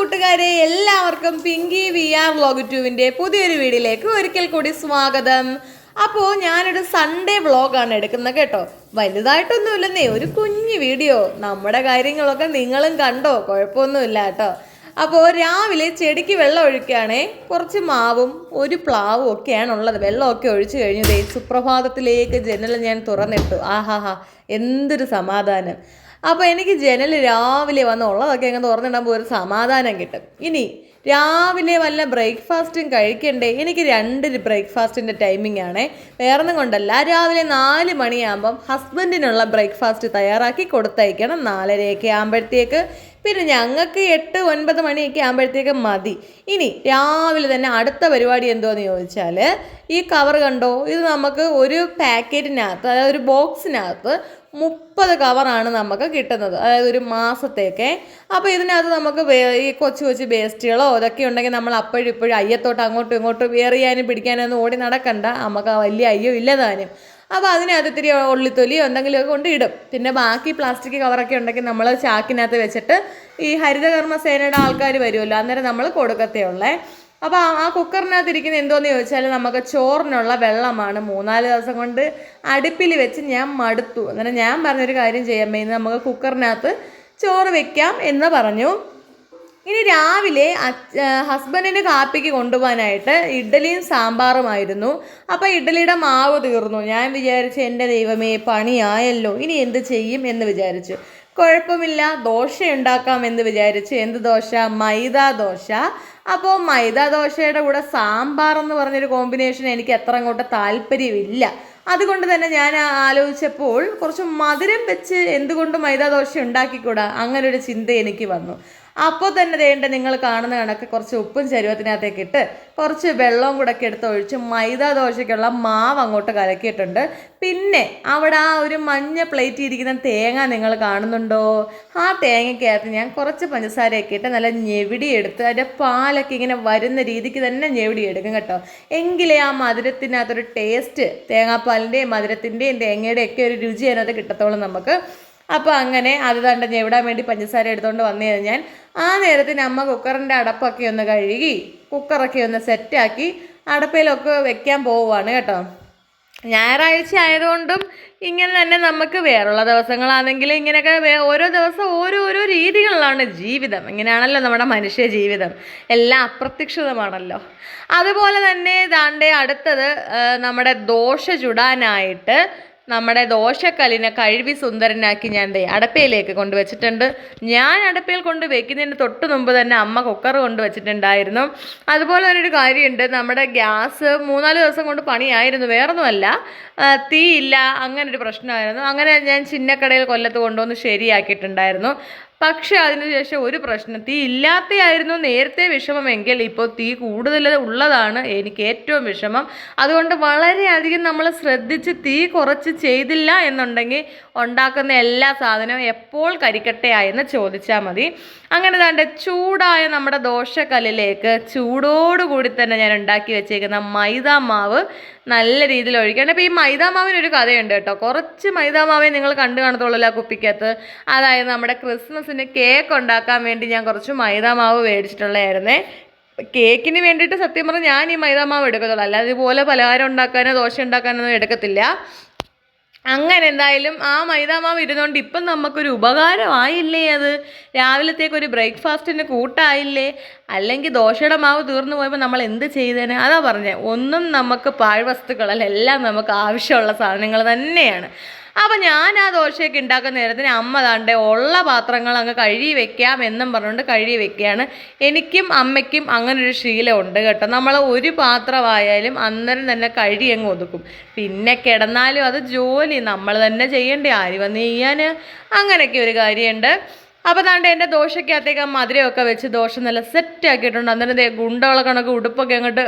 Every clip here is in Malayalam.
കൂട്ടുകാരെ എല്ലാവർക്കും പിങ്കി വി ആർ വ്ലോഗ് ട്യൂവിന്റെ പുതിയൊരു വീഡിയോയിലേക്ക് ഒരിക്കൽ കൂടി സ്വാഗതം. അപ്പോൾ ഞാനൊരു സൺഡേ വ്ളോഗാണ് എടുക്കുന്നത് കേട്ടോ. വലുതായിട്ടൊന്നുമില്ലെന്നേ ഒരു കുഞ്ഞു വീഡിയോ. നമ്മുടെ കാര്യങ്ങളൊക്കെ നിങ്ങളും കണ്ടോ? കുഴപ്പമൊന്നുമില്ല കേട്ടോ. അപ്പോൾ രാവിലെ ചെടിക്ക് വെള്ളം ഒഴിക്കുകയാണേ കുറച്ച് മാവും ഒരു പ്ലാവും ഒക്കെയാണ് ഉള്ളത് വെള്ളമൊക്കെ ഒഴിച്ചു കഴിഞ്ഞു സുപ്രഭാതത്തിലേക്ക് ജനൽ ഞാൻ തുറന്നിട്ടു. ആഹാഹാ എന്തൊരു സമാധാനം. അപ്പോൾ എനിക്ക് ജനൽ രാവിലെ വന്ന് ഉള്ളതൊക്കെ അങ്ങ് തുറന്നിടുമ്പോൾ ഒരു സമാധാനം കിട്ടും. ഇനി രാവിലെ വല്ല ബ്രേക്ക്ഫാസ്റ്റും കഴിക്കണ്ടേ? എനിക്ക് രണ്ട് ബ്രേക്ക്ഫാസ്റ്റിന്റെ ടൈമിംഗ് ആണേ. വേറൊന്നും കൊണ്ടല്ല. രാവിലെ നാല് മണിയാകുമ്പം ഹസ്ബൻഡിനുള്ള ബ്രേക്ക്ഫാസ്റ്റ് തയ്യാറാക്കി കൊടുത്തയക്കണം നാലരയൊക്കെ ആകുമ്പോഴത്തേക്ക്. പിന്നെ ഞങ്ങൾക്ക് എട്ട് ഒൻപത് മണിയൊക്കെ ആകുമ്പോഴത്തേക്ക് മതി. ഇനി രാവിലെ തന്നെ അടുത്ത പരിപാടി എന്തോന്ന് ചോദിച്ചാൽ ഈ കവർ കണ്ടോ? ഇത് നമുക്ക് ഒരു പാക്കറ്റിനകത്ത് അതായത് ഒരു ബോക്സിനകത്ത് മുപ്പത് കവറാണ് നമുക്ക് കിട്ടുന്നത്. അതായത് ഒരു മാസത്തേക്ക്. അപ്പോൾ ഇതിനകത്ത് നമുക്ക് ഈ കൊച്ചു കൊച്ചു വേസ്റ്റുകളോ ഇതൊക്കെ ഉണ്ടെങ്കിൽ നമ്മൾ അപ്പോഴും ഇപ്പോഴും അയ്യത്തോട്ട് അങ്ങോട്ടും ഇങ്ങോട്ടും എറിയാനും പിടിക്കാനൊന്നും ഓടി നടക്കണ്ട. നമുക്ക് വലിയ അയ്യോ ഇല്ല താനും. അപ്പോൾ അതിനകത്ത് ഇത്തിരി ഉള്ളിത്തൊലിയോ എന്തെങ്കിലുമൊക്കെ കൊണ്ട് ഇടും. പിന്നെ ബാക്കി പ്ലാസ്റ്റിക് കവറൊക്കെ ഉണ്ടെങ്കിൽ നമ്മൾ ചാക്കിനകത്ത് വെച്ചിട്ട് ഈ ഹരിതകർമ്മ സേനയുടെ ആൾക്കാർ വരുമല്ലോ അന്നേരം നമ്മൾ കൊടുക്കത്തേ ഉള്ളേ. അപ്പോൾ ആ- കുക്കറിനകത്ത് ഇരിക്കുന്ന എന്തോന്ന് ചോദിച്ചാൽ നമുക്ക് ചോറിനുള്ള വെള്ളമാണ്. മൂന്നാൽ ദിവസം കൊണ്ട് അടുപ്പിൽ വെച്ച് ഞാൻ മടുത്തു. അന്നേരം ഞാൻ പറഞ്ഞൊരു കാര്യം ചെയ്യാൻ ഇന്ന് നമുക്ക് കുക്കറിനകത്ത് ചോറ് വെക്കാം എന്ന് പറഞ്ഞു. ഇനി രാവിലെ ഹസ്ബൻഡിന് കാപ്പിക്ക് കൊണ്ടുപോകാനായിട്ട് ഇഡ്ഡലിയും സാമ്പാറുമായിരുന്നു. അപ്പോൾ ഇഡ്ഡലിയുടെ മാവ് തീർന്നു. ഞാൻ വിചാരിച്ചു എന്റെ ദൈവമേ പണിയായല്ലോ. ഇനി എന്ത് ചെയ്യും? എന്ന് വിചാരിച്ചു. കുഴപ്പമില്ല ദോശ ഉണ്ടാക്കാം എന്ന് വിചാരിച്ചു. എന്ത് ദോശ? മൈദ ദോശ. അപ്പോൾ മൈദ ദോശയുടെ കൂടെ സാമ്പാർ എന്ന് പറഞ്ഞൊരു കോമ്പിനേഷൻ എനിക്ക് എത്ര അങ്ങോട്ട് താല്പര്യമില്ല. അതുകൊണ്ട് തന്നെ ഞാൻ ആലോചിച്ചപ്പോൾ കുറച്ച് മധുരം വെച്ച് എന്തുകൊണ്ട് മൈദ ദോശ ഉണ്ടാക്കിക്കൂടാ? അങ്ങനൊരു ചിന്ത എനിക്ക് വന്നു. അപ്പോൾ തന്നെ വേണ്ട നിങ്ങൾ കാണുന്ന കണക്ക് കുറച്ച് ഉപ്പും ചരുവത്തിനകത്തേക്ക് ഇട്ട് കുറച്ച് വെള്ളവും കൂടെ ഒക്കെ എടുത്ത് ഒഴിച്ച് മൈദ ദോശയ്ക്കുള്ള മാവ് അങ്ങോട്ട് കലക്കിയിട്ടുണ്ട്. പിന്നെ അവിടെ ആ ഒരു മഞ്ഞ പ്ലേറ്റ് ഇരിക്കുന്ന തേങ്ങ നിങ്ങൾ കാണുന്നുണ്ടോ? ആ തേങ്ങയ്ക്കകത്ത് ഞാൻ കുറച്ച് പഞ്ചസാരയൊക്കെ ഇട്ട് നല്ല ഞെവിടി എടുത്ത് അതിന്റെ പാലൊക്കെ ഇങ്ങനെ വരുന്ന രീതിക്ക് തന്നെ ഞെവിടി എടുക്കും കേട്ടോ. എങ്കിലേ ആ മധുരത്തിനകത്തൊരു ടേസ്റ്റ് തേങ്ങാപ്പാലിന്റെയും മധുരത്തിന്റെയും തേങ്ങയുടെ ഒക്കെ ഒരു രുചി അതിനകത്ത് കിട്ടത്തോളം നമുക്ക്. അപ്പോൾ അങ്ങനെ അത് കണ്ട് ഞെവിടാൻ വേണ്ടി പഞ്ചസാര എടുത്തുകൊണ്ട് വന്നു കഴിഞ്ഞാൽ ആ നേരത്തിന് അമ്മ കുക്കറിന്റെ അടപ്പൊക്കെ ഒന്ന് കഴുകി കുക്കറൊക്കെ ഒന്ന് സെറ്റാക്കി അടപ്പയിലൊക്കെ വെക്കാൻ പോവുകയാണ് കേട്ടോ. ഞായറാഴ്ച ആയതുകൊണ്ടും ഇങ്ങനെ തന്നെ നമുക്ക് വേറുള്ള ദിവസങ്ങളാണെങ്കിൽ ഇങ്ങനെയൊക്കെ ഓരോ ദിവസം ഓരോരോ രീതികളിലാണ് ജീവിതം. ഇങ്ങനെയാണല്ലോ നമ്മുടെ മനുഷ്യ ജീവിതം. എല്ലാം അപ്രത്യക്ഷിതമാണല്ലോ. അതുപോലെ തന്നെ ദാണ്ടെ അടുത്തത് നമ്മുടെ ദോശ ചുടാനായിട്ട് നമ്മുടെ ദോശക്കല്ലിനെ കഴുവി സുന്ദരനാക്കി ഞാൻ ദേ അടപ്പയിലേക്ക് കൊണ്ടുവച്ചിട്ടുണ്ട്. ഞാൻ അടപ്പയിൽ കൊണ്ട് വെക്കുന്നതിന് തൊട്ട് മുമ്പ് തന്നെ അമ്മ കുക്കർ കൊണ്ട് വെച്ചിട്ടുണ്ടായിരുന്നു അതുപോലെ തന്നെ ഒരു കാര്യമുണ്ട്. നമ്മുടെ ഗ്യാസ് മൂന്നാൽ ദിവസം കൊണ്ട് പണിയായിരുന്നു. വേറൊന്നുമല്ല. തീയില്ല. അങ്ങനൊരു പ്രശ്നമായിരുന്നു. അങ്ങനെ ഞാൻ ചിന്നക്കടയിൽ കൊല്ലത്ത് കൊണ്ടുവന്ന് ശരിയാക്കിയിട്ടുണ്ടായിരുന്നു. പക്ഷെ അതിനുശേഷം ഒരു പ്രശ്നം. തീ ഇല്ലാത്തയായിരുന്നു നേരത്തെ വിഷമമെങ്കിൽ ഇപ്പോൾ തീ കൂടുതൽ ഉള്ളതാണ് എനിക്ക് ഏറ്റവും വിഷമം. അതുകൊണ്ട് വളരെയധികം നമ്മൾ ശ്രദ്ധിച്ച് തീ കുറച്ച് ചെയ്തില്ല എന്നുണ്ടെങ്കിൽ ഉണ്ടാക്കുന്ന എല്ലാ സാധനവും എപ്പോൾ കരിക്കട്ടയായെന്ന് ചോദിച്ചാൽ മതി. അങ്ങനെ തന്നെ ചൂടായ നമ്മുടെ ദോശക്കല്ലിലേക്ക് ചൂടോടുകൂടി തന്നെ ഞാൻ ഉണ്ടാക്കി വെച്ചേക്കുന്ന മൈദ മാവ് നല്ല രീതിയിൽ ഒഴിക്കണം അപ്പോൾ ഈ മൈദാ ഒരു കഥയുണ്ട് കേട്ടോ. കുറച്ച് മൈദാമാവേ നിങ്ങൾ കണ്ടു കാണത്തുള്ളൂ ആ കുപ്പിക്കകത്ത്. അതായത് നമ്മുടെ ക്രിസ്മസിന് കേക്ക് ഉണ്ടാക്കാൻ വേണ്ടി ഞാൻ കുറച്ച് മൈദാമാവ് മേടിച്ചിട്ടുള്ളതായിരുന്നേ. കേക്കിന് വേണ്ടിയിട്ട് സത്യം പറഞ്ഞാൽ ഞാൻ ഈ മൈദാമാവ് എടുക്കത്തുള്ളൂ. അല്ലാതെ ഇതുപോലെ പലഹാരം ഉണ്ടാക്കാനോ ദോശ ഉണ്ടാക്കാനൊന്നും എടുക്കത്തില്ല. അങ്ങനെ എന്തായാലും ആ മൈദാമാവ് ഇരുന്നുകൊണ്ട് ഇപ്പം നമുക്കൊരു ഉപകാരമായില്ലേ അത്? രാവിലത്തേക്ക് ഒരു ബ്രേക്ക്ഫാസ്റ്റിന് കൂട്ടായില്ലേ? അല്ലെങ്കിൽ ദോശയുടെ മാവ് തീർന്നു പോയപ്പോൾ നമ്മൾ എന്ത് ചെയ്തേനെ? അതാ പറഞ്ഞത് ഒന്നും നമുക്ക് പാഴ്വസ്തുക്കളല്ല എല്ലാം നമുക്ക് ആവശ്യമുള്ള സാധനങ്ങൾ തന്നെയാണ്. അപ്പം ഞാൻ ആ ദോശയൊക്കെ ഉണ്ടാക്കുന്ന നേരത്തിന് അമ്മ താണ്ടെ ഉള്ള പാത്രങ്ങൾ അങ്ങ് കഴുകി വെക്കാം എന്നും പറഞ്ഞുകൊണ്ട് കഴുകി വെക്കുകയാണ്. എനിക്കും അമ്മയ്ക്കും അങ്ങനെ ഒരു ശീലമുണ്ട് കേട്ടോ. നമ്മൾ ഒരു പാത്രമായാലും അന്നേരം തന്നെ കഴുകി അങ്ങ് ഒതുക്കും. പിന്നെ കിടന്നാലും അത് ജോലി. നമ്മൾ തന്നെ ചെയ്യണ്ടേ. ആര് വന്ന് ചെയ്യാൻ അങ്ങനെയൊക്കെ ഒരു കാര്യമുണ്ട്. അപ്പോൾ താണ്ട് എന്റെ ദോശയ്ക്കകത്തേക്ക് ആ മധുരമൊക്കെ വെച്ച് ദോശ നല്ല സെറ്റ് ആക്കിയിട്ടുണ്ട്. അന്നേരം ദേ ഗുണ്ടകളെ കണക്ക് ഉടുപ്പൊക്കെ അങ്ങോട്ട്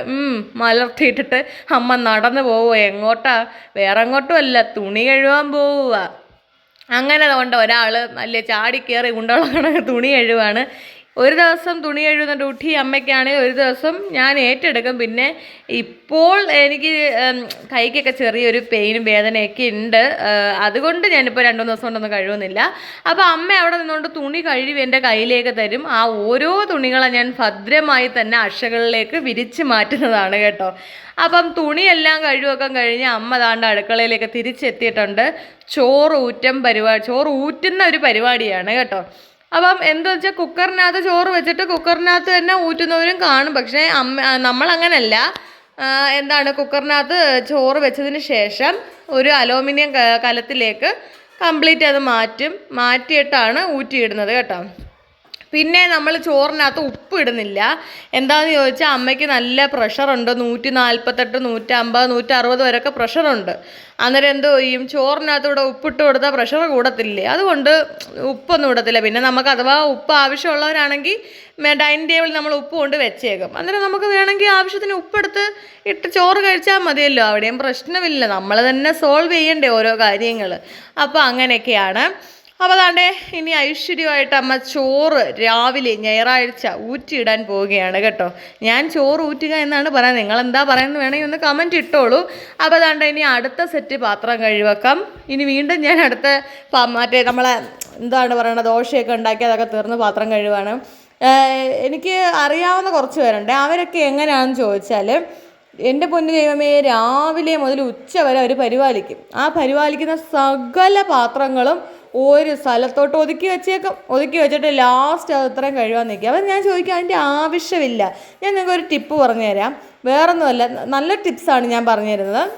മലർത്തിയിട്ടിട്ട് അമ്മ നടന്നു പോവുക എങ്ങോട്ടാ? വേറെ എങ്ങോട്ടും അല്ല തുണി കഴുകാൻ പോവുക അങ്ങനെ കൊണ്ട് ഒരാൾ നല്ല ചാടി കയറി ഗുണ്ടകളെ കണക്ക് തുണി കഴുവാണ്. ഒരു ദിവസം തുണി കഴുകുന്ന ഡ്യൂട്ടി അമ്മയ്ക്കാണെങ്കിൽ ഒരു ദിവസം ഞാൻ ഏറ്റെടുക്കും. പിന്നെ ഇപ്പോൾ എനിക്ക് കൈക്കൊക്കെ ചെറിയൊരു പെയിനും വേദനയൊക്കെ ഉണ്ട്. അതുകൊണ്ട് ഞാനിപ്പോൾ രണ്ടു ദിവസം കൊണ്ടൊന്നും കഴുകുന്നില്ല. അപ്പോൾ അമ്മ അവിടെ നിന്നുകൊണ്ട് തുണി കഴുകി എന്റെ കയ്യിലേക്ക് തരും. ആ ഓരോ തുണികളെ ഞാൻ ഭദ്രമായി തന്നെ അക്ഷകളിലേക്ക് വിരിച്ച് മാറ്റുന്നതാണ് കേട്ടോ. അപ്പം തുണിയെല്ലാം കഴുകൊക്കെ കഴിഞ്ഞ് അമ്മ താണ്ട് അടുക്കളയിലേക്ക് തിരിച്ചെത്തിയിട്ടുണ്ട്. ചോറ് ഊറ്റം പരിപാടി ചോറ് ഊറ്റുന്ന ഒരു പരിപാടിയാണ് കേട്ടോ. അപ്പം എന്താ വെച്ചാൽ കുക്കറിനകത്ത് ചോറ് വെച്ചിട്ട് കുക്കറിനകത്ത് തന്നെ ഊറ്റുന്നവരും കാണും. പക്ഷേ അമ്മ നമ്മളങ്ങനല്ല. എന്താണ് കുക്കറിനകത്ത് ചോറ് വെച്ചതിന് ശേഷം ഒരു അലോമിനിയം കലത്തിലേക്ക് കംപ്ലീറ്റ് അത് മാറ്റും. മാറ്റിയിട്ടാണ് ഊറ്റിയിടുന്നത് കേട്ടോ. പിന്നെ നമ്മൾ ചോറിനകത്ത് ഉപ്പ് ഇടുന്നില്ല എന്താണെന്ന് ചോദിച്ചാൽ അമ്മയ്ക്ക് നല്ല പ്രഷറുണ്ട്. നൂറ്റി നാൽപ്പത്തെട്ട് നൂറ്റമ്പത് നൂറ്ററുപത് വരെയൊക്കെ പ്രഷറുണ്ട്. അന്നേരം എന്തോ ചെയ്യും? ചോറിനകത്ത് ഇവിടെ ഉപ്പിട്ട് കൊടുത്താൽ പ്രഷർ കൂടത്തില്ലേ. അതുകൊണ്ട് ഉപ്പൊന്നും ഇടത്തില്ല. പിന്നെ നമുക്ക് അഥവാ ഉപ്പ് ആവശ്യമുള്ളവരാണെങ്കിൽ ഡൈനിങ് ടേബിളിൽ നമ്മൾ ഉപ്പ് കൊണ്ട് വെച്ചേക്കും. അന്നേരം നമുക്ക് വേണമെങ്കിൽ ആവശ്യത്തിന് ഉപ്പെടുത്ത് ഇട്ട് ചോറ് കഴിച്ചാൽ മതിയല്ലോ. അവിടെയും പ്രശ്നമില്ല. നമ്മൾ തന്നെ സോൾവ് ചെയ്യണ്ടേ ഓരോ കാര്യങ്ങൾ അപ്പോൾ അങ്ങനെയൊക്കെയാണ്. അപ്പോൾ അതാണ്ടേ ഇനി ഐശ്വര്യമായിട്ട് അമ്മ ചോറ് രാവിലെ ഞായറാഴ്ച ഊറ്റിയിടാൻ പോവുകയാണ് കേട്ടോ. ഞാൻ ചോറ് ഊറ്റുക എന്നാണ് പറയുന്നത്. നിങ്ങൾ എന്താ പറയുന്നത് വേണമെങ്കിൽ ഒന്ന് കമന്റ് ഇട്ടോളൂ. അപ്പോൾ അതാണ്ട് ഇനി അടുത്ത സെറ്റ് പാത്രം കഴിവെക്കാം. ഇനി വീണ്ടും ഞാൻ അടുത്ത മറ്റേ നമ്മളെ എന്താണ് പറയുന്നത് ദോശയൊക്കെ ഉണ്ടാക്കി അതൊക്കെ തീർന്ന് പാത്രം കഴിവാണ്. എനിക്ക് അറിയാവുന്ന കുറച്ച് പേരുണ്ട്. അവരൊക്കെ എങ്ങനെയാണെന്ന് ചോദിച്ചാൽ എന്റെ പൊന്നു ദൈവമേ രാവിലെ മുതൽ ഉച്ച വരെ അവർ പരിപാലിക്കും. ആ പരിപാലിക്കുന്ന സകല പാത്രങ്ങളും ഒരു സ്ഥലത്തോട്ട് ഒതുക്കി വെച്ചേക്കും. ഒതുക്കി വെച്ചിട്ട് ലാസ്റ്റ് അത് ഇത്രയും കഴിവാൻ നിൽക്കുക. അപ്പം ഞാൻ ചോദിക്കുക അതിന്റെ ആവശ്യമില്ല. ഞാൻ നിങ്ങൾക്ക് ഒരു ടിപ്പ് പറഞ്ഞു തരാം. വേറൊന്നുമല്ല നല്ല ടിപ്സാണ് ഞാൻ പറഞ്ഞു തരുന്നത്.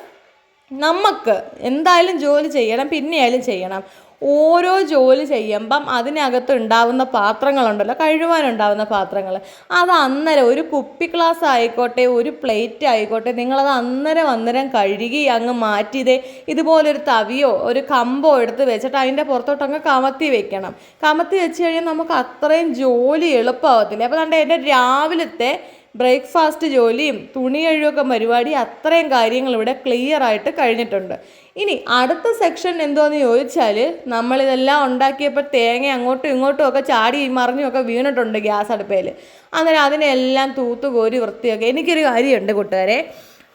നമുക്ക് എന്തായാലും ജോലി ചെയ്യണം പിന്നെയായാലും ചെയ്യണം. ഓരോ ജോലി ചെയ്യുമ്പം അതിനകത്ത് ഉണ്ടാവുന്ന പാത്രങ്ങളുണ്ടല്ലോ കഴുകാനുണ്ടാവുന്ന പാത്രങ്ങൾ അത് അന്നേരം ഒരു കുപ്പി ഗ്ലാസ് ആയിക്കോട്ടെ ഒരു പ്ലേറ്റ് ആയിക്കോട്ടെ നിങ്ങളത് അന്നേരം അന്നേരം കഴുകി അങ്ങ് മാറ്റിയതേ ഇതുപോലൊരു തവിയോ ഒരു കമ്പോ എടുത്ത് വെച്ചിട്ട് അതിന്റെ പുറത്തോട്ട് അങ്ങ് കമത്തി വെക്കണം. കമത്തി വെച്ച് കഴിഞ്ഞാൽ നമുക്ക് അത്രയും ജോലി എളുപ്പമാവത്തില്ല. അപ്പോൾ കണ്ടേ എന്റെ രാവിലത്തെ ബ്രേക്ക്ഫാസ്റ്റ് ജോലിയും തുണി കഴുകൊക്കെ പരിപാടി അത്രയും കാര്യങ്ങൾ ഇവിടെ ക്ലിയർ ആയിട്ട് കഴിഞ്ഞിട്ടുണ്ട്. ഇനി അടുത്ത സെക്ഷൻ എന്തോന്ന് ചോദിച്ചാൽ നമ്മളിതെല്ലാം ഉണ്ടാക്കിയപ്പോൾ തേങ്ങ അങ്ങോട്ടും ഇങ്ങോട്ടും ഒക്കെ ചാടി മറിഞ്ഞും ഒക്കെ വീണിട്ടുണ്ട് ഗ്യാസ് അടുപ്പയിൽ അന്നേരം അതിനെല്ലാം തൂത്ത് കോരി വൃത്തിയൊക്കെ. എനിക്കൊരു കാര്യമുണ്ട് കൂട്ടുകാരെ.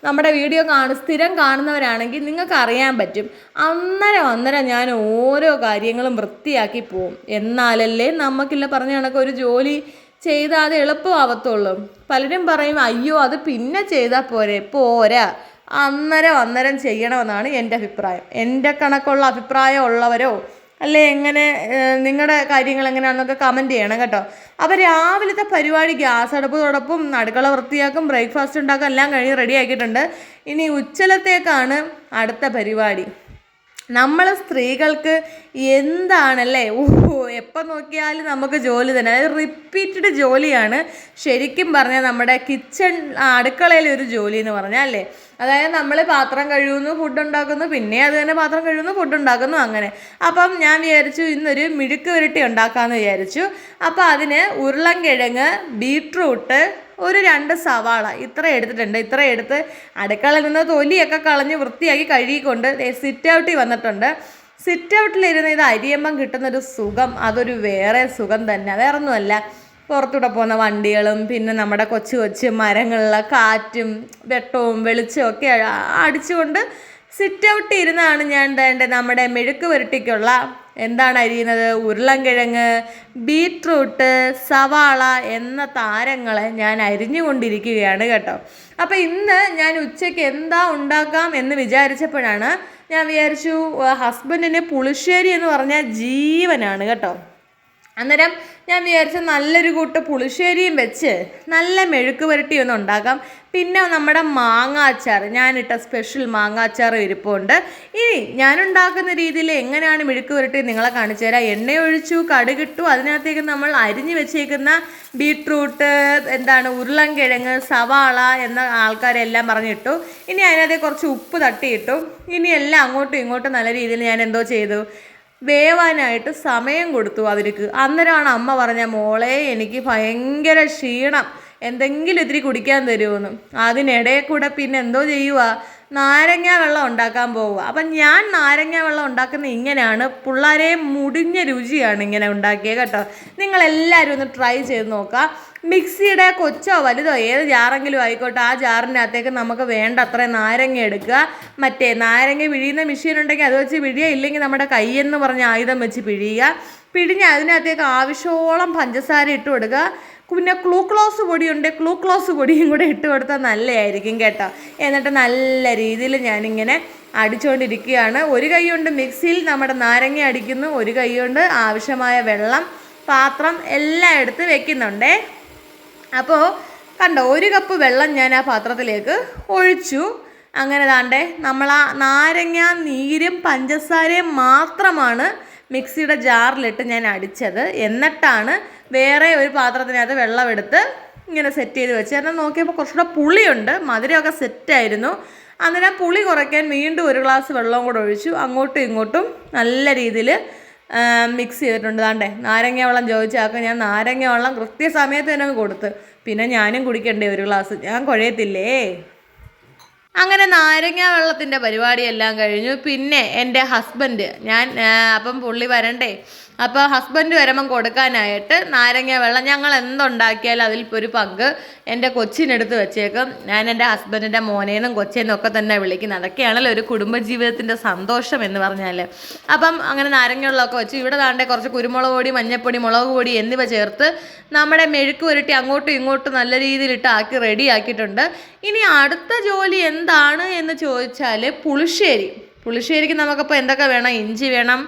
നമ്മുടെ വീഡിയോ കാണു സ്ഥിരം കാണുന്നവരാണെങ്കിൽ നിങ്ങൾക്ക് അറിയാൻ പറ്റും. അന്നേരം അന്നേരം ഞാൻ ഓരോ കാര്യങ്ങളും വൃത്തിയാക്കി പോവും. എന്നാലല്ലേ നമുക്കില്ല പറഞ്ഞ കണക്ക് ഒരു ജോലി ചെയ്താൽ അത് എളുപ്പമാവത്തുള്ളൂ. പലരും പറയും അയ്യോ അത് പിന്നെ ചെയ്താൽ പോരെ പോരാ. അന്നേരം അന്നേരം ചെയ്യണമെന്നാണ് എന്റെ അഭിപ്രായം. എന്റെ കണക്കുള്ള അഭിപ്രായം ഉള്ളവരോ അല്ലെ എങ്ങനെ നിങ്ങളുടെ കാര്യങ്ങൾ എങ്ങനെയാണെന്നൊക്കെ കമന്റ് ചെയ്യണം കേട്ടോ. അപ്പോൾ രാവിലത്തെ പരിപാടി ഗ്യാസ് അടുപ്പത്തോടൊപ്പം അടുക്കള വൃത്തിയാക്കും ബ്രേക്ക്ഫാസ്റ്റ് ഉണ്ടാക്കും എല്ലാം കഴിഞ്ഞ് റെഡി ആക്കിയിട്ടുണ്ട്. ഇനി ഉച്ചലത്തേക്കാണ് അടുത്ത പരിപാടി. നമ്മൾ സ്ത്രീകൾക്ക് എന്താണല്ലേ? ഓ എപ്പോൾ നോക്കിയാലും നമുക്ക് ജോലി തന്നെ. അതായത് റിപ്പീറ്റഡ് ജോലിയാണ്. ശരിക്കും പറഞ്ഞാൽ നമ്മുടെ കിച്ചൺ അടുക്കളയിലെ ഒരു ജോലി എന്ന് പറഞ്ഞാൽ അല്ലേ? അതായത് നമ്മൾ പാത്രം കഴുകുന്നു ഫുഡ് ഉണ്ടാക്കുന്നു പിന്നെ അത് തന്നെ പാത്രം കഴുകുന്നു ഫുഡ് ഉണ്ടാക്കുന്നു അങ്ങനെ. അപ്പം ഞാൻ വിചാരിച്ചു ഇന്നൊരു മിഴുക്ക് ഉരുട്ടി ഉണ്ടാക്കാമെന്ന് വിചാരിച്ചു. അപ്പോൾ അതിന് ഉരുളൻകിഴങ്ങ് ബീട്രൂട്ട് ഒരു രണ്ട് സവാള ഇത്ര എടുത്തിട്ടുണ്ട്. ഇത്ര എടുത്ത് അടുക്കളയിൽ നിന്ന് തൊലിയൊക്കെ കളഞ്ഞ് വൃത്തിയാക്കി കഴുകിക്കൊണ്ട് സിറ്റ് ഔട്ടിൽ വന്നിട്ടുണ്ട്. സിറ്റ് ഔട്ടിലിരുന്ന് ഇത് അരിയമ്പം കിട്ടുന്നൊരു സുഖം അതൊരു വേറെ സുഖം തന്നെ. വേറെ ഒന്നുമല്ല പുറത്തൂടെ പോകുന്ന വണ്ടികളും പിന്നെ നമ്മുടെ കൊച്ചു കൊച്ചു മരങ്ങളിലെ കാറ്റും വെട്ടവും വെളിച്ചവും ഒക്കെ അടിച്ചുകൊണ്ട് സിറ്റ് ഔട്ടിൽ ഇരുന്നാണ് ഞാൻ എന്താ നമ്മുടെ മെഴുക്ക് പുരട്ടിക്കുള്ള എന്താണ് അരിയുന്നത്? ഉരുളൻകിഴങ്ങ് ബീട്രൂട്ട് സവാള എന്ന താരങ്ങളെ ഞാൻ അരിഞ്ഞുകൊണ്ടിരിക്കുകയാണ് കേട്ടോ. അപ്പോൾ ഇന്ന് ഞാൻ ഉച്ചയ്ക്ക് എന്താ ഉണ്ടാക്കാം എന്ന് വിചാരിച്ചപ്പോഴാണ് ഞാൻ വിചാരിച്ചു ഹസ്ബൻഡിന് പുളിശ്ശേരി എന്ന് പറഞ്ഞാൽ ജീവനാണ് കേട്ടോ. അന്നേരം ഞാൻ വിചാരിച്ച നല്ലൊരു കൂട്ട് പുളിശ്ശേരിയും വെച്ച് നല്ല മെഴുക്ക് പുരട്ടി ഒന്ന് ഉണ്ടാക്കാം. പിന്നെ നമ്മുടെ മാങ്ങാച്ചാർ ഞാനിട്ട സ്പെഷ്യൽ മാങ്ങാച്ചാർ ഇരിപ്പുണ്ട്. ഇനി ഞാനുണ്ടാക്കുന്ന രീതിയിൽ എങ്ങനെയാണ് മെഴുക്ക് പുരട്ടി നിങ്ങളെ കാണിച്ചു തരാം. എണ്ണ ഒഴിച്ചു കടുകിട്ടു അതിനകത്തേക്ക് നമ്മൾ അരിഞ്ഞു വെച്ചേക്കുന്ന ബീട്രൂട്ട് എന്താണ് ഉരുളൻകിഴങ്ങ് സവാള എന്ന ആൾക്കാരെല്ലാം പറഞ്ഞിട്ടു. ഇനി അതിനകത്ത് കുറച്ച് ഉപ്പ് തട്ടിയിട്ടു. ഇനി എല്ലാം അങ്ങോട്ടും ഇങ്ങോട്ടും നല്ല രീതിയിൽ ഞാൻ എന്തോ ചെയ്തു. വേവാനായിട്ട് സമയം കൊടുത്തു അവർക്ക്. അന്നേരമാണ് അമ്മ പറഞ്ഞ മോളെ എനിക്ക് ഭയങ്കര ക്ഷീണം. എന്തെങ്കിലും ഇത്തിരി കുടിക്കാൻ തരുമെന്ന് അതിനിടയിൽ കൂടെ പിന്നെ എന്തോ ചെയ്യുക നാരങ്ങ വെള്ളം ഉണ്ടാക്കാൻ പോവുക അപ്പം ഞാൻ നാരങ്ങ വെള്ളം ഉണ്ടാക്കുന്ന ഇങ്ങനെയാണ്. പിള്ളേരെ മുടിഞ്ഞ രുചിയാണ് ഇങ്ങനെ ഉണ്ടാക്കിയത് കേട്ടോ. നിങ്ങളെല്ലാവരും ഒന്ന് ട്രൈ ചെയ്ത് നോക്കുക. മിക്സിയുടെ കൊച്ചോ വലുതോ ഏത് ജാറെങ്കിലും ആയിക്കോട്ടെ ആ ജാറിനകത്തേക്ക് നമുക്ക് വേണ്ട അത്രയും നാരങ്ങ എടുക്കുക. മറ്റേ നാരങ്ങ പിഴിയുന്ന മെഷീൻ ഉണ്ടെങ്കിൽ അത് വെച്ച് പിഴിയുക ഇല്ലെങ്കിൽ നമ്മുടെ കൈയെന്ന് പറഞ്ഞ ആയുധം വെച്ച് പിഴിയുക. പിഴിഞ്ഞ് അതിനകത്തേക്ക് ആവശ്യമോളം പഞ്ചസാര ഇട്ട് കൊടുക്കുക. പിന്നെ ഗ്ലൂക്ലോസ് പൊടിയുണ്ട് ഗ്ലൂക്ലോസ് പൊടിയും കൂടെ ഇട്ട് കൊടുത്താൽ നല്ലതായിരിക്കും കേട്ടോ. എന്നിട്ട് നല്ല രീതിയിൽ ഞാനിങ്ങനെ അടിച്ചുകൊണ്ടിരിക്കുകയാണ് ഒരു കൈ കൊണ്ട് മിക്സിയിൽ നമ്മുടെ നാരങ്ങ അടിക്കുന്നു ഒരു കൈ കൊണ്ട് ആവശ്യമായ വെള്ളം പാത്രം എല്ലാം എടുത്ത് വെക്കുന്നുണ്ടേ. അപ്പോൾ കണ്ടോ ഒരു കപ്പ് വെള്ളം ഞാൻ ആ പാത്രത്തിലേക്ക് ഒഴിച്ചു. അങ്ങനെ താണ്ടേ നമ്മൾ ആ നാരങ്ങ നീരും പഞ്ചസാരയും മാത്രമാണ് മിക്സിയുടെ ജാറിലിട്ട് ഞാൻ അടിച്ചത്. എന്നിട്ടാണ് വേറെ ഒരു പാത്രത്തിനകത്ത് വെള്ളമെടുത്ത് ഇങ്ങനെ സെറ്റ് ചെയ്ത് വെച്ച് എന്നാൽ നോക്കിയപ്പോൾ കുറച്ചുകൂടെ പുളിയുണ്ട് മധുരമൊക്കെ സെറ്റായിരുന്നു അന്നേരം പുളി കുറയ്ക്കാൻ വീണ്ടും ഒരു ഗ്ലാസ് വെള്ളവും കൂടെ ഒഴിച്ചു. അങ്ങോട്ടും ഇങ്ങോട്ടും നല്ല രീതിയിൽ മിക്സ് ചെയ്തിട്ടുണ്ട്. താണ്ടേ നാരങ്ങ വെള്ളം ചോദിച്ചാൽ ഞാൻ നാരങ്ങ വെള്ളം കൃത്യസമയത്ത് തന്നെ കൊടുത്ത്. പിന്നെ ഞാനും കുടിക്കണ്ടേ ഒരു ഗ്ലാസ്? ഞാൻ കുഴയത്തില്ലേ? അങ്ങനെ നാരങ്ങ വെള്ളത്തിന്റെ പരിപാടിയെല്ലാം കഴിഞ്ഞു. പിന്നെ എന്റെ ഹസ്ബൻഡ് ഞാൻ അപ്പം പുള്ളി വരണ്ടേ? അപ്പോൾ ഹസ്ബൻഡ് വരുമ്പം കൊടുക്കാനായിട്ട് നാരങ്ങ വെള്ളം ഞങ്ങൾ എന്തുണ്ടാക്കിയാലും അതിൽ ഒരു പങ്ക് എന്റെ കൊച്ചിനെടുത്ത് വെച്ചേക്കും. ഞാൻ എന്റെ ഹസ്ബൻഡിന്റെ മോനേന്നും കൊച്ചേന്നും ഒക്കെ തന്നെ വിളിക്കുന്നത് അതൊക്കെയാണല്ലോ ഒരു കുടുംബജീവിതത്തിന്റെ സന്തോഷം എന്ന് പറഞ്ഞാൽ അപ്പം അങ്ങനെ നാരങ്ങ വെള്ളമൊക്കെ വെച്ച്. ഇവിടെ താണ്ടെ കുറച്ച് കുരുമുളക് പൊടി മഞ്ഞപ്പൊടി മുളക് പൊടി എന്നിവ ചേർത്ത് നമ്മുടെ മെഴുക്ക് പുരട്ടി അങ്ങോട്ടും ഇങ്ങോട്ടും നല്ല രീതിയിലിട്ട് ആക്കി റെഡി ആക്കിയിട്ടുണ്ട്. ഇനി അടുത്ത ജോലി എന്താണ് എന്ന് ചോദിച്ചാൽ പുളിശ്ശേരി. പുളിശ്ശേരിക്ക് നമുക്കപ്പോൾ എന്തൊക്കെ വേണം? ഇഞ്ചി വേണം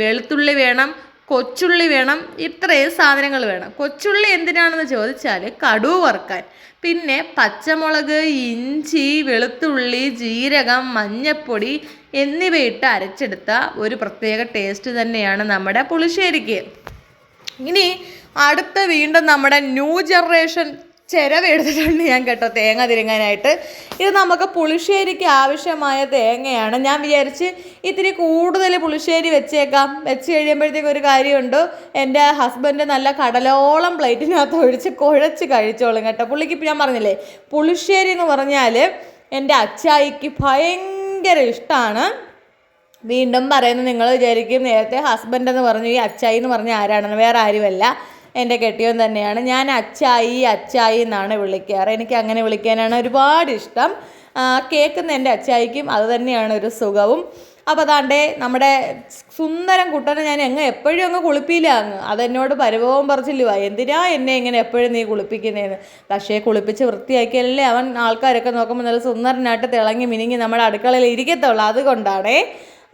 വെളുത്തുള്ളി വേണം കൊച്ചുള്ളി വേണം ഇത്രയും സാധനങ്ങൾ വേണം. കൊച്ചുള്ളി എന്തിനാണെന്ന് ചോദിച്ചാൽ കടുവ് വറുക്കാൻ. പിന്നെ പച്ചമുളക് ഇഞ്ചി വെളുത്തുള്ളി ജീരകം മഞ്ഞപ്പൊടി എന്നിവയിട്ട് അരച്ചെടുത്ത ഒരു പ്രത്യേക ടേസ്റ്റ് തന്നെയാണ് നമ്മുടെ പുളിശ്ശേരിക്ക്. ഇനി അടുത്ത വീണ്ടും നമ്മുടെ ന്യൂ ജനറേഷൻ ചിരവ എടുത്തിട്ടുണ്ട് ഞാൻ കേട്ടോ തേങ്ങ തിരുങ്ങാനായിട്ട്. ഇത് നമുക്ക് പുളിശ്ശേരിക്ക് ആവശ്യമായ തേങ്ങയാണ്. ഞാൻ വിചാരിച്ച് ഇത്തിരി കൂടുതൽ പുളിശ്ശേരി വെച്ചേക്കാം. വെച്ച് കഴിയുമ്പോഴത്തേക്ക് ഒരു കാര്യമുണ്ട്. എന്റെ ഹസ്ബൻഡ് നല്ല കടലോളം പ്ലേറ്റിനകത്ത് ഒഴിച്ച് കുഴച്ച് കഴിച്ചോളും കേട്ടോ. പുള്ളിക്ക് ഞാൻ പറഞ്ഞില്ലേ പുളിശ്ശേരി എന്ന് പറഞ്ഞാൽ എന്റെ അച്ചായിക്ക് ഭയങ്കര ഇഷ്ടമാണ് വീണ്ടും പറയുന്നത് നിങ്ങൾ വിചാരിക്കും നേരത്തെ ഹസ്ബൻഡ് എന്ന് പറഞ്ഞു ഈ അച്ചായി എന്ന് പറഞ്ഞ ആരാണെന്ന്. വേറെ ആരുമല്ല. എന്റെ കെട്ടിയോൻ തന്നെയാണ്. ഞാൻ അച്ചായി അച്ചായി എന്നാണ് വിളിക്കാറ്. എനിക്ക് അങ്ങനെ വിളിക്കാനാണ് ഒരുപാട് ഇഷ്ടം. കേൾക്കുന്ന എന്റെ അച്ചായിക്കും അത് തന്നെയാണ് ഒരു സുഖവും. അപ്പോൾ അതാണ്ടേ നമ്മുടെ സുന്ദരം കുട്ടനെ ഞാൻ എങ്ങ് എപ്പോഴും അങ്ങ് കുളിപ്പിയില്ല അങ്ങ്. അതെന്നോട് പരിഭവം പറിച്ചില്ലുവാ എന്തിനാ എന്നെ ഇങ്ങനെ എപ്പോഴും നീ കുളിപ്പിക്കുന്നതെന്ന് പക്ഷേ കുളിപ്പിച്ച് വൃത്തിയാക്കിയല്ലേ അവൻ ആൾക്കാരൊക്കെ നോക്കുമ്പോൾ നല്ല സുന്ദരനായിട്ട് തിളങ്ങി മിനിങ്ങി നമ്മുടെ അടുക്കളയിൽ ഇരിക്കത്തുള്ളൂ. അതുകൊണ്ടാണേ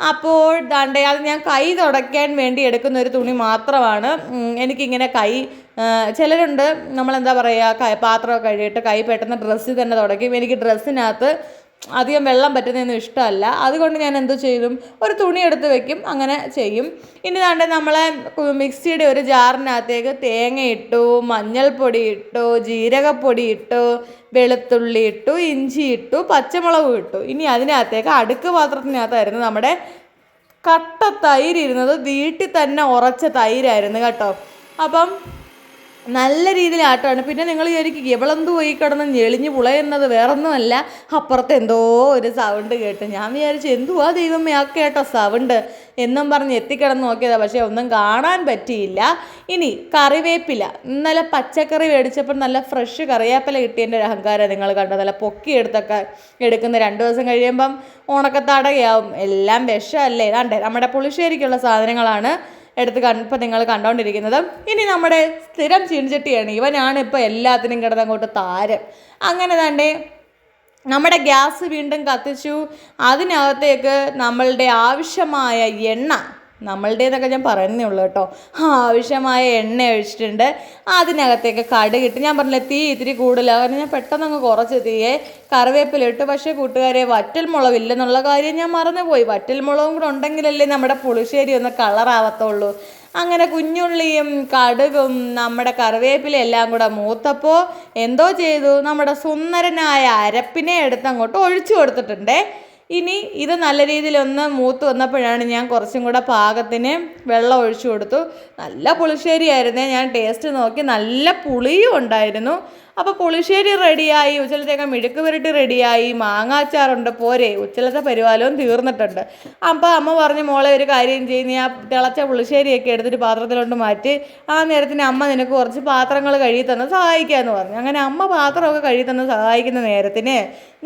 അപ്പോൾ ദാണ്ടേ അത് ഞാൻ കൈ തുടയ്ക്കാൻ വേണ്ടി എടുക്കുന്ന ഒരു തുണി മാത്രമാണ്. എനിക്കിങ്ങനെ കൈ ചിലരുണ്ട് നമ്മളെന്താ പറയുക പാത്രമൊക്കെ കഴുകിയിട്ട് കൈ പെട്ടെന്ന് ഡ്രസ്സിൽ തന്നെ തുടയ്ക്കും. എനിക്ക് ഡ്രസ്സിനകത്ത് അധികം വെള്ളം പറ്റുന്നതൊന്നും ഇഷ്ടമല്ല. അതുകൊണ്ട് ഞാൻ എന്ത് ചെയ്യും? ഒരു തുണി എടുത്ത് വെക്കും. അങ്ങനെ ചെയ്യും. ഇനി ദാണ്ടെ നമ്മളെ മിക്സിയുടെ ഒരു ജാറിനകത്തേക്ക് തേങ്ങ ഇട്ടു മഞ്ഞൾപ്പൊടി ഇട്ടു ജീരകപ്പൊടി ഇട്ടു വെളുത്തുള്ളി ഇട്ടു ഇഞ്ചി ഇട്ടു പച്ചമുളക് ഇട്ടു. ഇനി അതിനകത്തേക്ക് അടുക്ക് പാത്രത്തിനകത്തായിരുന്നു നമ്മുടെ കട്ട തൈര് ഇരുന്നത്. വീട്ടിൽ തന്നെ ഉറച്ച തൈരായിരുന്നു കേട്ടോ. അപ്പം നല്ല രീതിയിൽ ആട്ടമാണ്. പിന്നെ നിങ്ങൾ വിചാരിക്കും എവളെന്ത് പോയി കിടന്ന് ഞെളിഞ്ഞ് പുളയുന്നത് വേറൊന്നുമല്ല. അപ്പുറത്ത് എന്തോ ഒരു സൗണ്ട് കേട്ട്. ഞാൻ വിചാരിച്ചു എന്തുവാ ദൈവമേ ആ കേട്ടോ സൗണ്ട് എന്നും പറഞ്ഞ് എത്തിക്കിടന്ന് നോക്കിയതാണ് പക്ഷേ ഒന്നും കാണാൻ പറ്റിയില്ല. ഇനി കറിവേപ്പില. ഇന്നലെ പച്ചക്കറി മേടിച്ചപ്പോൾ നല്ല ഫ്രഷ് കറിവേപ്പില കിട്ടിയതിന്റെ ഒരു അഹങ്കാരം നിങ്ങൾ കണ്ടത് നല്ല പൊക്കിയെടുത്തൊക്കെ എടുക്കുന്ന രണ്ട് ദിവസം കഴിയുമ്പം ഉണക്കത്തടയാവും. എല്ലാം വിഷമല്ലേ? ഇതാണ്ട് നമ്മുടെ പുളിശ്ശേരിക്കുള്ള സാധനങ്ങളാണ്. എടുത്ത് കണ്ട് ഇപ്പം നിങ്ങൾ കണ്ടുകൊണ്ടിരിക്കുന്നത് ഇനി നമ്മുടെ സ്ഥിരം ചീനിച്ചട്ടിയാണ് ഇവനാണ് ഇപ്പോൾ എല്ലാത്തിനും കിടന്നങ്ങോട്ട് താരം. അങ്ങനെ തന്നെ നമ്മുടെ ഗ്യാസ് വീണ്ടും കത്തിച്ചു. അതിനകത്തേക്ക് നമ്മളുടെ ആവശ്യമായ എണ്ണ നമ്മളുടെ എന്നൊക്കെ ഞാൻ പറയുന്നേ ഉള്ളൂ കേട്ടോ. ആവശ്യമായ എണ്ണ ഒഴിച്ചിട്ടുണ്ട്. അതിനകത്തേക്ക് കടുകിട്ട് ഞാൻ പറഞ്ഞില്ലേ തീ ഇത്തിരി കൂടുതലാണ് കാരണം ഞാൻ പെട്ടെന്ന് അങ്ങ് കുറച്ച് തീയെ കറിവേപ്പില ഇട്ട്. പക്ഷേ കൂട്ടുകാരെ വറ്റൽ മുളകില്ലെന്നുള്ള കാര്യം ഞാൻ മറന്നുപോയി. വറ്റൽ മുളകും കൂടെ ഉണ്ടെങ്കിലല്ലേ നമ്മുടെ പുളിശ്ശേരി ഒന്ന് കളറാവത്തുള്ളൂ. അങ്ങനെ കുഞ്ഞുള്ളിയും കടുകും നമ്മുടെ കറിവേപ്പില എല്ലാം കൂടെ മൂത്തപ്പോൾ എന്തോ ചെയ്തു? നമ്മുടെ സുന്ദരനായ അരപ്പിനെ എടുത്ത് അങ്ങോട്ട് ഒഴിച്ചു കൊടുത്തിട്ടുണ്ടേ. ഇനി ഇത് നല്ല രീതിയിൽ ഒന്ന് മൂത്ത് വന്നപ്പോഴാണ് ഞാൻ കുറച്ചും കൂടെ പാകത്തിന് വെള്ളം ഒഴിച്ചു കൊടുത്തു. നല്ല പുളിശ്ശേരിയായിരുന്നേ. ഞാൻ ടേസ്റ്റ് നോക്കി നല്ല പുളിയും ഉണ്ടായിരുന്നു. അപ്പോൾ പുളിശ്ശേരി റെഡിയായി ഉച്ചലത്തേക്ക് മിഴുക്ക് പുരട്ടി റെഡിയായി മാങ്ങാച്ചാറുണ്ട് പോരെ. ഉച്ചലത്തെ പരിപാലവും തീർന്നിട്ടുണ്ട്. അപ്പോൾ അമ്മ പറഞ്ഞു മോളെ ഒരു കാര്യം ചെയ്യുന്ന ആ തിളച്ച പുളിശ്ശേരിയൊക്കെ എടുത്തിട്ട് പാത്രത്തിലോട്ട് മാറ്റി ആ നേരത്തിന് അമ്മ നിനക്ക് കുറച്ച് പാത്രങ്ങൾ കഴുകി തന്ന് സഹായിക്കാമെന്ന് പറഞ്ഞു. അങ്ങനെ അമ്മ പാത്രമൊക്കെ കഴുകി തന്ന് സഹായിക്കുന്ന നേരത്തിന്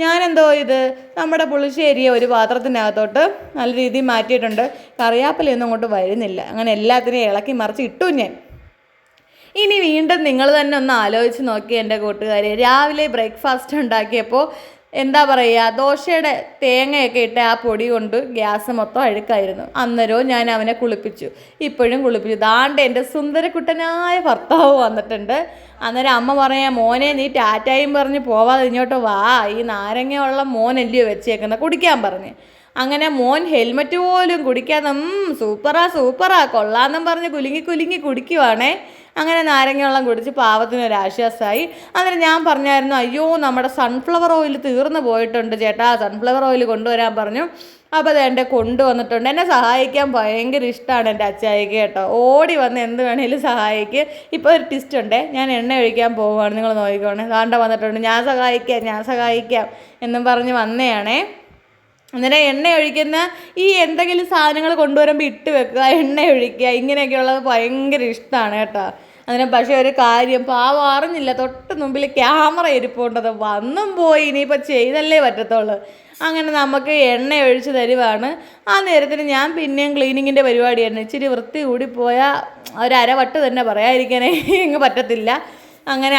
ഞാനെന്തോ ഇത് നമ്മുടെ പുളിശ്ശേരിയെ ഒരു പാത്രത്തിനകത്തോട്ട് നല്ല രീതിയിൽ മാറ്റിയിട്ടുണ്ട്. കറിയാപ്പലയൊന്നും അങ്ങോട്ട് വരുന്നില്ല. അങ്ങനെ എല്ലാത്തിനെയും ഇളക്കി മറിച്ച് ഇട്ടു ഞാൻ. ഇനി വീണ്ടും നിങ്ങൾ തന്നെ ഒന്ന് ആലോചിച്ച് നോക്കി എന്റെ കൂട്ടുകാരെ. രാവിലെ ബ്രേക്ക്ഫാസ്റ്റ് ഉണ്ടാക്കിയപ്പോൾ എന്താ പറയുക ദോശയുടെ തേങ്ങയൊക്കെ ഇട്ട് ആ പൊടി കൊണ്ട് ഗ്യാസ് മൊത്തം അഴുക്കായിരുന്നു. അന്നേരവും ഞാൻ അവനെ കുളിപ്പിച്ചു. ഇപ്പോഴും കുളിപ്പിച്ചു. ദാണ്ട് എന്റെ സുന്ദരക്കുട്ടനായ ഭർത്താവ് വന്നിട്ടുണ്ട്. അന്നേരം അമ്മ പറയാ മോനെ നീ ടാറ്റായും പറഞ്ഞ് പോവാതെ ഇങ്ങോട്ട് വാ. ഈ നാരങ്ങയുള്ള മോനല്ലയോ വെച്ചേക്കുന്നത് കുടിക്കാൻ പറഞ്ഞ്. അങ്ങനെ മോൻ ഹെൽമറ്റ് പോലും കുടിക്കാതെ "ഉം, സൂപ്പറാ സൂപ്പറാ കൊള്ളാന്നും പറഞ്ഞ് കുലുങ്ങി കുലുങ്ങി കുടിക്കുവാണേ. അങ്ങനെ നാരങ്ങ വെള്ളം കുടിച്ച് പാവത്തിന് ഒരു ആശ്വാസമായി. അന്നേരം ഞാൻ പറഞ്ഞായിരുന്നു അയ്യോ നമ്മുടെ സൺഫ്ലവർ ഓയിൽ തീർന്നു പോയിട്ടുണ്ട് ചേട്ടാ സൺഫ്ലവർ ഓയിൽ കൊണ്ടുവരാൻ പറഞ്ഞു. അപ്പോൾ അത് എന്റെ കൊണ്ടുവന്നിട്ടുണ്ട് എന്നെ സഹായിക്കാൻ ഭയങ്കര ഇഷ്ടമാണ് എന്റെ അച്ചായിക്ക് കേട്ടോ. ഓടി വന്ന് എന്ത് വേണേലും സഹായിക്ക്. ഇപ്പോൾ ഒരു ടിസ്റ്റ് ഉണ്ടേ ഞാൻ എണ്ണ ഒഴിക്കാൻ പോവുകയാണ്. നിങ്ങൾ നോക്കിക്കോണേ. താണ്ട വന്നിട്ടുണ്ട്. ഞാൻ സഹായിക്കാം ഞാൻ സഹായിക്കാം എന്നും പറഞ്ഞ് വന്നയാണേ. അന്നേരം എണ്ണ ഒഴിക്കുന്ന ഈ എന്തെങ്കിലും സാധനങ്ങൾ കൊണ്ടുവരുമ്പോൾ ഇട്ട് വെക്കുക എണ്ണ ഒഴിക്കുക ഇങ്ങനെയൊക്കെയുള്ളത് ഭയങ്കര ഇഷ്ടമാണ് കേട്ടോ. അങ്ങനെ പക്ഷേ ഒരു കാര്യം പാവം അറിഞ്ഞില്ല തൊട്ട് മുമ്പിൽ ക്യാമറ ഇരിപ്പുണ്ടത്. വന്നും പോയി ഇനിയിപ്പോൾ ചെയ്തല്ലേ പറ്റത്തുള്ളൂ. അങ്ങനെ നമുക്ക് എണ്ണ ഒഴിച്ച് തരുവാണ്. ആ നേരത്തിന് ഞാൻ പിന്നെയും ക്ലീനിങ്ങിന്റെ പരിപാടിയായിരുന്നു ഇച്ചിരി വൃത്തി കൂടിപ്പോയാൽ ഒരു അരവട്ട് തന്നെ പറയാതിരിക്കാനേ ഇങ്ങ് പറ്റത്തില്ല. അങ്ങനെ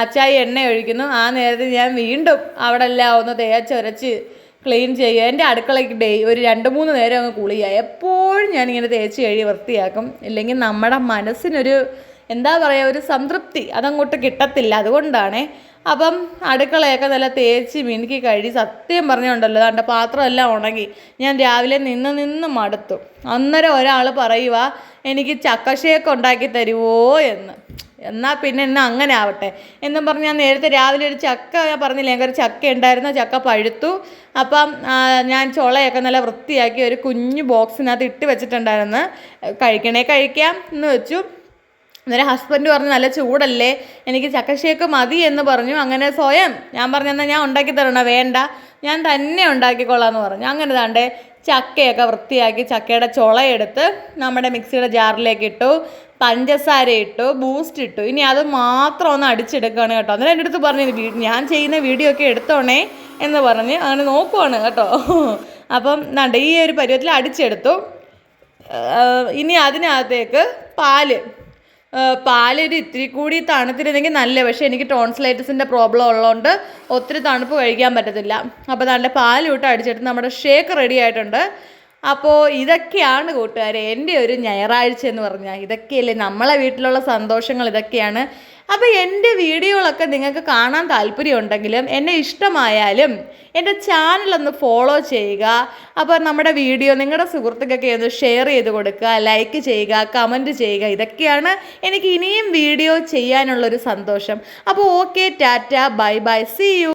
അച്ചായി എണ്ണ ഒഴിക്കുന്നു. ആ നേരത്തിൽ ഞാൻ വീണ്ടും അവിടെ എല്ലാം ഒന്ന് തേച്ചൊരച്ച് ക്ലീൻ ചെയ്യുക. എന്റെ അടുക്കളയ്ക്ക് ഡേ ഒരു രണ്ട് മൂന്ന് നേരം അങ്ങ് കുളിയായി എപ്പോഴും ഞാനിങ്ങനെ തേച്ച് കഴുകി വൃത്തിയാക്കും. ഇല്ലെങ്കിൽ നമ്മുടെ മനസ്സിനൊരു എന്താ പറയുക ഒരു സംതൃപ്തി അതങ്ങോട്ട് കിട്ടത്തില്ല. അതുകൊണ്ടാണേ. അപ്പം അടുക്കളയൊക്കെ നല്ല തേച്ച് മിനുക്കി കഴുകി സത്യം പറഞ്ഞുണ്ടല്ലോ അതാണ്ട് പാത്രമെല്ലാം ഉണങ്ങി ഞാൻ രാവിലെ നിന്ന് നിന്ന് മടുത്തു. അന്നേരം ഒരാൾ പറയുക എനിക്ക് ചക്കശേക്ക് ഉണ്ടാക്കി തരുമോ എന്ന്. എന്നാൽ പിന്നെ എന്നാൽ അങ്ങനെ ആവട്ടെ. എന്നും പറഞ്ഞ് ഞാൻ നേരത്തെ രാവിലെ ഒരു ചക്ക ഞാൻ പറഞ്ഞില്ല ഞങ്ങൾക്ക് ചക്ക ഉണ്ടായിരുന്നു ചക്ക പഴുത്തു. അപ്പം ഞാൻ ചുളയൊക്കെ നല്ല വൃത്തിയാക്കി ഒരു കുഞ്ഞു ബോക്സിനകത്ത് ഇട്ട് വെച്ചിട്ടുണ്ടായിരുന്നു. കഴിക്കണേ കഴിക്കാം എന്ന് വെച്ചു. അന്നേരം ഹസ്ബൻഡ് പറഞ്ഞു നല്ല ചൂടല്ലേ? എനിക്ക് ചക്കശേക്ക് മതി എന്ന് പറഞ്ഞു. അങ്ങനെ സ്വയം ഞാൻ പറഞ്ഞു എന്നാൽ ഞാൻ ഉണ്ടാക്കി തരണ? വേണ്ട. ഞാൻ തന്നെ ഉണ്ടാക്കിക്കൊള്ളാം എന്ന് പറഞ്ഞു. അങ്ങനെ താണ്ടേ ചക്കയൊക്കെ വൃത്തിയാക്കി ചക്കയുടെ ചുളയെടുത്ത് നമ്മുടെ മിക്സിയുടെ ജാറിലേക്ക് ഇട്ടു പഞ്ചസാര ഇട്ടു ബൂസ്റ്റ് ഇട്ടു. ഇനി അത് മാത്രം ഒന്ന് അടിച്ചെടുക്കുകയാണ് കേട്ടോ. അന്നേരം എന്റെ അടുത്ത് പറഞ്ഞു "വീ- ഞാൻ ചെയ്യുന്ന വീഡിയോ ഒക്കെ എടുത്തോണേ എന്ന് പറഞ്ഞ് അങ്ങനെ നോക്കുവാണ് കേട്ടോ. അപ്പം ഈ ഒരു പരുവത്തിൽ അടിച്ചെടുത്തു. ഇനി അതിനകത്തേക്ക് പാൽ പാലൊരു ഇത്തിരി കൂടി തണുത്തിരുന്നെങ്കിൽ നല്ല. പക്ഷേ എനിക്ക് ടോൺസിലൈറ്റിസിന്റെ പ്രോബ്ലം ഉള്ളതുകൊണ്ട് ഒത്തിരി തണുപ്പ് കഴിക്കാൻ പറ്റത്തില്ല. അപ്പോൾ നല്ല പാൽ വിട്ട് അടിച്ചിട്ട് നമ്മുടെ ഷേക്ക് റെഡി ആയിട്ടുണ്ട്. അപ്പോൾ ഇതൊക്കെയാണ് കൂട്ടുകാരെ എന്റെ ഒരു ഞായറാഴ്ച എന്ന് പറഞ്ഞാൽ. ഇതൊക്കെയല്ലേ നമ്മളെ വീട്ടിലുള്ള സന്തോഷങ്ങൾ ഇതൊക്കെയാണ് അപ്പോൾ എന്റെ വീഡിയോകളൊക്കെ നിങ്ങൾക്ക് കാണാൻ താല്പര്യമുണ്ടെങ്കിലും എന്നെ ഇഷ്ടമായാലും എന്റെ ചാനലൊന്ന് ഫോളോ ചെയ്യുക. അപ്പോൾ നമ്മുടെ വീഡിയോ നിങ്ങളുടെ സുഹൃത്തുക്കൊക്കെ ഒന്ന് ഷെയർ ചെയ്ത് കൊടുക്കുക ലൈക്ക് ചെയ്യുക കമന്റ് ചെയ്യുക. ഇതൊക്കെയാണ് എനിക്ക് ഇനിയും വീഡിയോ ചെയ്യാനുള്ളൊരു സന്തോഷം. അപ്പോൾ okay tata bye bye see you